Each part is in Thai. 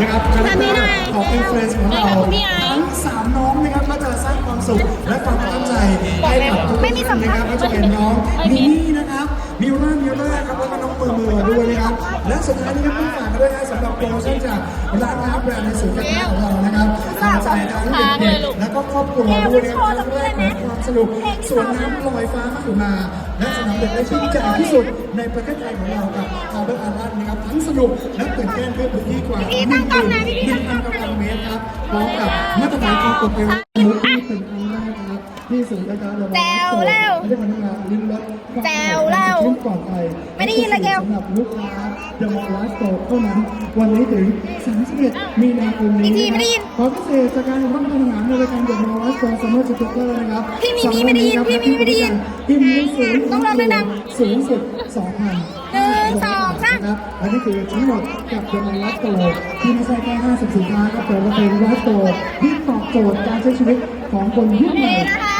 นะครับคาแรคเตอทำไม่ได้ร์ของอินฟลูเอนซ์ของเราได้ค่ะพี่ไอซ์ทั้งสามน้องนะครับก็จะสร้างความสุขและความประทับใจให้กับทุกไม่มีท่านสัมนะภาคษรับณ์ก็จะเป็นน้องมินี่นะครับมิวรามิวราครับแล้วก็น้องเปอร์เมอร์ด้วยนะครับและสุดท้ายนี้ก็ต้องฝากกันด้วยนะสำหรับโปรโมชั่นจากร้านค้าแบรนด์ในศูนย์การค้าของเรานะครับตามใจทั้งเด็กๆและก็ครอบครัวด้วยนะครับเพื่อให้เกิดความสนุกสวนน้ำลอยฟ้ามาขึ้นมาและสนามเด็กได้ชื่นใจที่สุดในประเทศไทยของเรากับคาร์เบอร์อารันนะครับ ทั้งสนุกและตื่นเต้นด้วยพื้นที่กว่าพี่ตั้งกล้องนะพี่หนึ่งพันตารางเมตรครับพร้อมกับมาตรฐานความปลอดภัยมุกที่เป็นครั้งแรกครับที่ศูนย์การค้าระบบแจ๋วแล้วไม่ได้พนักงานลิ้นรถแจ๋วแล้วชิ้นปลอดภัยไม่ได้ยินเลยแก้วสำหรับลูกค้าเดอะมอลล์ไลฟ์สโตร์เท่านั้นวันนี้ถึง31มีนาคมนี้อีกทีไม่ได้ยินขอพิเศษจากการรับประทานอาหารในรายการเดอะมอลล์ไลฟ์สโตร์ซัมเมอร์สติ๊กเกอร์นะครับพี่มีมีไม่ได้ยินพี่มีไม่ได้ยินที่มีสูงต้องร้องดังสูงสุด2,000 หนึ่งสองสาม นะครับและนี่คือทั้งหมดกับเดอะมอลล์ไลฟ์สโตร์ที่ไม่ใช่แค่50สินค้าครับแต่ว่าเป็นไลฟ์สโตร์ที่ตอบโจทย์การใช้ชีวิตของคนยุคใหม่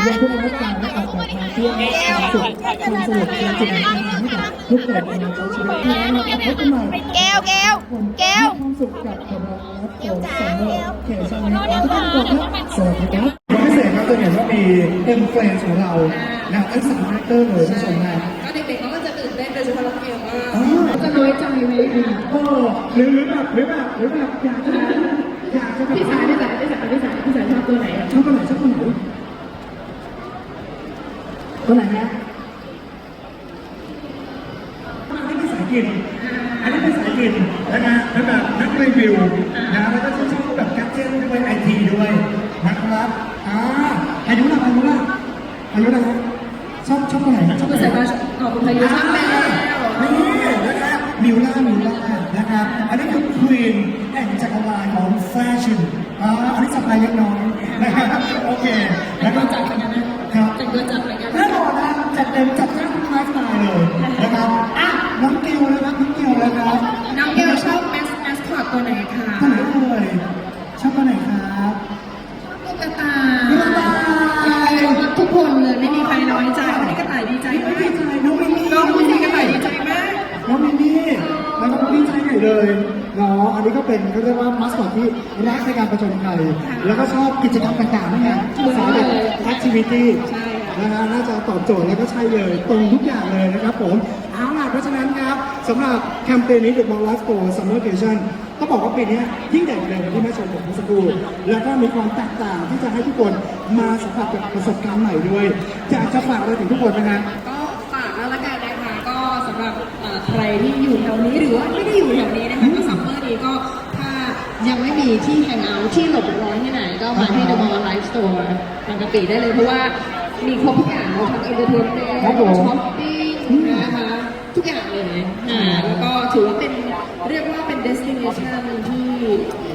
รวมทุกไลฟ์สไตล์และออกแบบมาเพื่อให้ความสุขความสนุกความสุขให้กับทุกคนในการใช้ชีวิตที่เราพบกันใหม่แก้วแก้วแก้วมีความสุขกับเดอะมอลล์ไลฟ์สโตร์ซัมเมอร์เคชั่นนะครับทุกท่านก่อนครับสวัสดีครับพิเศษครับจะเห็นว่ามีเอ็มเฟรนของเรานะทั้งสามคาแรคเตอร์เลยท่านผู้ชมนะก็เด็กๆเขาก็จะตื่นเต้นโดยเฉพาะน้องเกลว่า อ๋อจะน้อยใจไหมโอ้หรือหรือแบบหรือแบบหรือแบบอยากจะอยากจะแบบพี่สายพี่สายพี่สายพี่สายพี่สายชอบตัวไหนชอบคนไหนชอบคนไหนตัวไหนฮะอันนี้เป็นสายกินอันนี้เป็นสายกินนะฮะแล้วแบบนักรีวิวนะแล้วก็ชอบแบบแกดเจ็ตด้วยไอทีด้วยนะครับอ่าอายุละอายุละอายุละครับชอบชอบคนไหนชอบคพี่นไหนสายมาออกเป็นพายุชอบแมวนี่นะครับมิวล่ามิวล่า นะครับ อันนี้คือควีนแห่งจักรวาลของแฟชั่นอ่าอันนี้สบายเล็กน้อยนะครับโอเค แล้วก็จัดกันนะครับแต่งตัวจัดเหมือนกันแน่นอนนะจัดเต็มจัดจ้านทุกไลฟ์สไตล์เลยนะครับอะน้องเกลนะครับน้องเกลนะครับน้องเกลชอบแมสแมสคอตตัวไหนคะ ตัวไหนเอ่ยชอบตัวไหนครับ ตุ๊กตา ตุ๊กตา ทุกคนเลยไม่มีใครน้อยใจวันนี้กระต่ายดีใจ ไม่ มาก ดีใจน้องมินนี่ น้องคุณกระต่ายดีใจมาก น้องมินนี่แล้วก็ดีใจใหญ่ เลยเนาะอันนี้ก็เป็นเขาเรียกว่ามัสคอตที่รักในการประจนภัยแล้วก็ชอบกิจกรรมต่างๆนี่ไงสำหรับแอคทิวิตี้ใช่ค่ะนะฮะน่าจะตอบโจทย์แล้วก็ใช่เลย ตรงทุกอย่างเลยนะครับผมเอาล่ะเพราะฉะนั้นครับสำหรับแคมเปญนี้ The Mall Life Store Summer Vacation ต้องบอกว่าปีนี้ยิ่งใหญ่กว่าเดิมที่แม่ชมบอกเมื่อสักครู่แล้วก็มีความแตกต่างที่จะให้ทุกคนมาสัมผัสกับประสบการณ์ใหม่ด้วยอยากจะฝากอะไรถึงทุกคนนะฮะ ใครที่อยู่แถวนี้หรือว่าไม่ได้อยู่แถวนี้นะคะก็ซัมเมอร์นี้ก็ถ้ายังไม่มีที่แฮงเอาท์ที่หลบร้อนที่ไหน ก็มาที่ The Mall Life Store บางกะปิได้เลยเพราะว่ามีครบทุกอย่างเนอะทั้งเอนเตอร์เทนเมนต์ครับผมช้อปปิ้งนะคะทุกอย่างเลยอ่าแล้วก็ถือว่าเป็นเรียกว่าเป็น destination ที่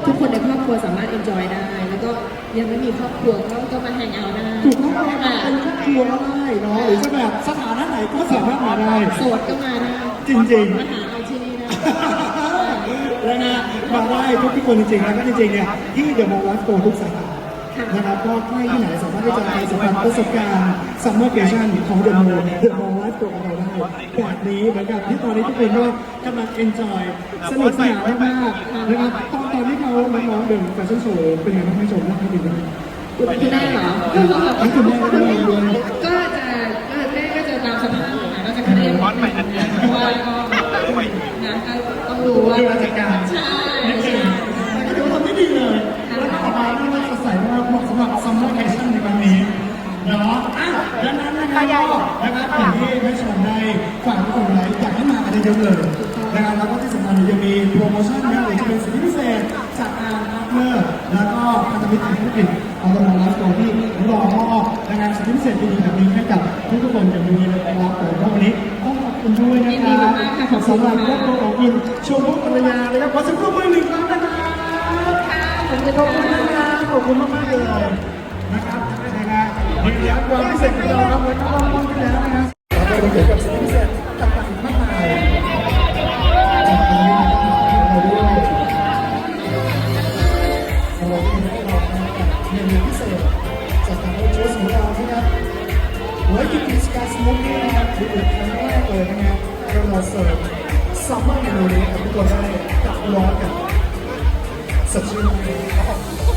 ทุกคนในครอบครัวสามารถ enjoy ได้ แล้วก็ยังไม่มีครอบครัวก็ก็มาแฮงเอาท์ได้ถูกต้องเลยเป็นครอบครัวก็ได้เนาะหรือจะแบบสถานะไหนก็สามารถมาได้โสดก็มาได้ จริงๆ มาหาเอาที่นี่ได้แล้วนะมาได้ทุกทุกคนจริงๆแล้วก็จริงๆเนี่ยที่เดอะมอลล์ไลฟ์โตทุกสาขานะครับก็ใกล้ที่ไหนสามารถที่จะไปสัมผัสประสบการณ์ซัมเมอร์เกชั่นของเดอะมอลล์เดอะมอลล์ไลฟ์โตของเราได้แบบนี้เหมือนกับที่ตอนนี้ทุกคนก็กำลังเอนจอยสนุกสนานมากๆนะครับตอนตอนที่เขาน้องๆเดินแฟชั่นโชว์เป็นไงบ้างให้ชมนะครับดีไหมคุณแม่เหรอทั้งคุณแม่และคุณแม่ด้วยก็จะก็แม่ก็จะตามสภาพนะก็จะเครียดเพราะว่าก็ นะก็ต้องรู้ว่าดูแลจัดการใช่นิดนึงแต่ก็ถือว่าทำได้ดีเลยแล้วก็ออกมาเรื่องสดใสมากเหมาะสำหรับซัมเมอร์เกชั่นในวันนี้เนาะอะดังนั้นนะครับก็นะครับอย่างที่แม่ชมได้ฝากทุกคนไว้อยากให้มากันเยอะๆเลยนะครับแล้วก็ที่สำคัญยังมีโปรโมชั่นนะหรือจะเป็นสิทธิพิเศษจากทางพาร์ทเนอร์แล้วก็พันธมิตรทางธุรกิจของเราไลฟ์โตที่รอมอบนะครับสิทธิพิเศษดีๆแบบนี้ให้กับทุกคนอย่างดีเลยนะครับผมวันนี้ คุณด้วยนะครับสำหรับครอบครัวของคุณชมพู่ภรรยานะครับขอเสักครู่มือหนึ่งครั้งนะครับขอบคุณนะครับขอบคุณมากๆเลยนะครับนะฮะยืนยันความพิเศษของเราครับเหมือนที่เราพูดไปแล้วนะครับเราไปเกี่ยวกับสิทธิพิเศษต่างๆมากมายที่เราด้วยสำหรับที่ให้เรานะครับเมนูพิเศษจากทางโอเชสของเรานะครับ เฮ้ยกินกิจการสมุกนี่นะครับคือเป็นครั้งแรกเลยนะครับเราเราเสิร์ฟซัมเมอร์เมนูนี้กับทุกคนได้กับร้อนกันสดชื่นมาก